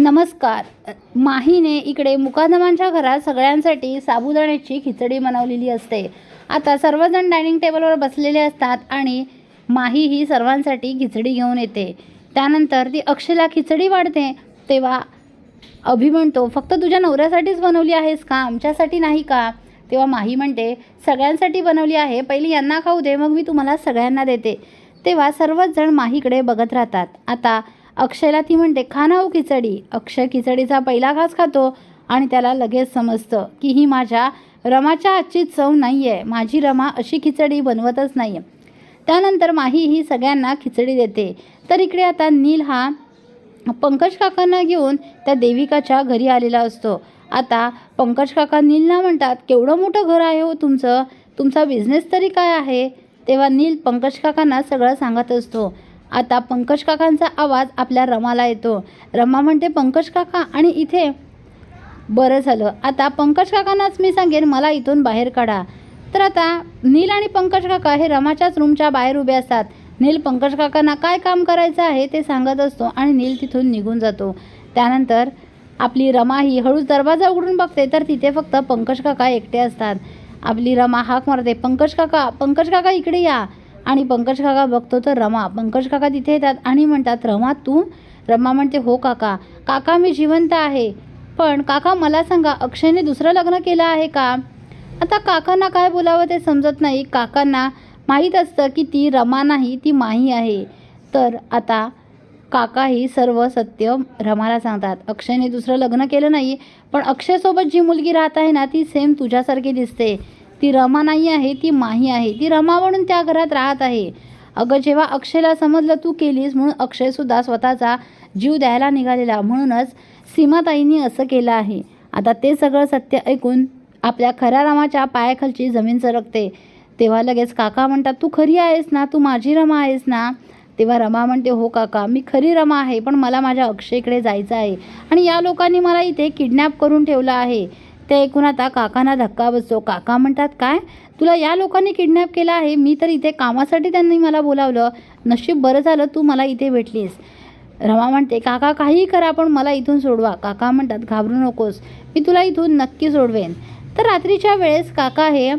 नमस्कार. माहीने इकडे मुकादमांच्या घरात सगळ्यांसाठी साबुदाण्याची खिचडी बनवलेली असते. आता सर्वजण डायनिंग टेबलवर बसलेले असतात आणि माही ही सर्वांसाठी खिचडी घेऊन येते. त्यानंतर ती अक्षला खिचडी वाढते. तेव्हा अभि म्हणतो फक्त तुझ्या नवऱ्यासाठीच बनवली आहेस का? आमच्यासाठी नाही का? तेव्हा माही म्हणते सगळ्यांसाठी बनवली आहे. पहिली यांना खाऊ दे मग मी तुम्हाला सगळ्यांना देते. तेव्हा सर्वच जण माहीकडे बघत राहतात. आता अक्षयला ती म्हणते खा ना हो खिचडी. अक्षय खिचडीचा पहिला घास खातो आणि त्याला लगेच समजतं की ही माझ्या रमाच्या आजची चव नाही आहे माझी रमा अशी खिचडी बनवतच नाही आहे त्यानंतर माही ही सगळ्यांना खिचडी देते. तर इकडे आता नील हा पंकज काकांना घेऊन त्या देविकाच्या घरी आलेला असतो. आता पंकज काका नीलला म्हणतात केवढं मोठं घर आहे हो तुमचं? तुमचा बिझनेस तरी काय आहे? तेव्हा नील पंकज काकांना सगळं सांगत असतो. आता पंकज काकांचा आवाज आपल्या रमाला येतो. रमा म्हणते पंकज काका आणि इथे बरं झालं. आता पंकज काकांनाच मी सांगेन मला इथून बाहेर काढा. तर आता नील आणि पंकज काका हे रमाच्याच रूमच्या बाहेर उभे असतात. नील पंकज काकांना काय काम करायचं आहे ते सांगत असतो आणि नील तिथून निघून जातो. त्यानंतर आपली रमा ही हळूच दरवाजा उघडून बघते तर तिथे फक्त पंकज काका एकटे असतात. आपली रमा हाक मारते पंकज काका पंकज काका इकडे या. आणि पंकज काका बघतो तर रमा. पंकज काका तिथे येतात आणि म्हणतात रमा तू? रमा म्हणते हो काका. काका मी जिवंत आहे. पण काका मला सांगा अक्षयने दुसरं लग्न केलं आहे का? आता काकांना काय बोलावं ते समजत नाही. काकांना माहीत असतं की ती रमा नाही ती माही आहे. तर आता काकाही सर्व सत्य रमाला सांगतात. अक्षयने दुसरं लग्न केलं नाही पण अक्षयसोबत जी मुलगी राहत आहे ना ती सेम तुझ्यासारखी दिसते. ती रमा नाही आहे ती माही आहे. ती रमा म्हणून त्या घरात राहत आहे. अगं जेव्हा अक्षयला समजलं तू केलीस म्हणून अक्षयसुद्धा स्वतःचा जीव द्यायला निघालेला. म्हणूनच सीमाताईंनी असं केलं आहे. आता ते सगळं सत्य ऐकून आपल्या खऱ्या रामाच्या पायाखालची जमीन सरकते. तेव्हा लगेच काका म्हणतात तू खरी आहेस ना? तू माझी रमा आहेस ना? तेव्हा रमा म्हणते हो काका मी खरी रमा आहे पण मला माझ्या अक्षयकडे जायचं आहे. आणि या लोकांनी मला इथे किडनॅप करून ठेवलं आहे. ते ऐकून आता काकांना धक्का बसतो. काका म्हणतात काय? तुला या लोकांनी किडनॅप केला आहे? मी तर इथे कामासाठी त्यांनी मला बोलावलं. नशीब बरं झालं तू मला इथे भेटलीस. रमा म्हणते काका काहीही करा पण मला इथून सोडवा. काका म्हणतात घाबरू नकोस. मी तुला इथून नक्की सोडवेन. तर रात्रीच्या वेळेस काका हे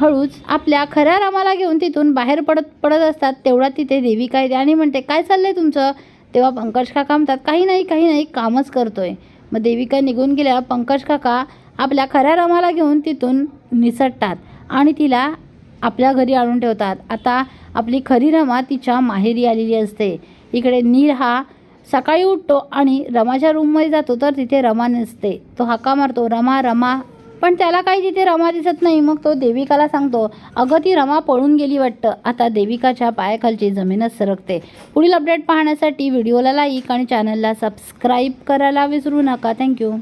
हळूच आपल्या खऱ्या रामाला घेऊन तिथून बाहेर पडत पडत असतात. तेवढा तिथे देविका येते आणि म्हणते काय चाललंय तुमचं? तेव्हा पंकज काका म्हणतात काही नाही काही नाही. कामच करतोय. मग देविका निघून गेल्या. पंकज काका आपल्या खऱ्या रमाला घेऊन तिथून निसटतात आणि तिला आपल्या घरी आणून ठेवतात. आता आपली खरी रमा तिच्या माहेरी आलेली असते. इकडे नीर हा सकाळी उठतो आणि रमाच्या रूममध्ये जातो तर तिथे रमा नसते. तो हाका मारतो रमा रमा. पण त्याला काही तिथे रमा दिसत नाही. मग तो देविकाला सांगतो अगं ती रमा पळून गेली वाटतं. आता देविकाच्या पायाखालची जमीनच सरकते. पुढील अपडेट पाहण्यासाठी व्हिडिओला लाईक आणि चॅनलला सबस्क्राईब करायला विसरू नका. थँक्यू.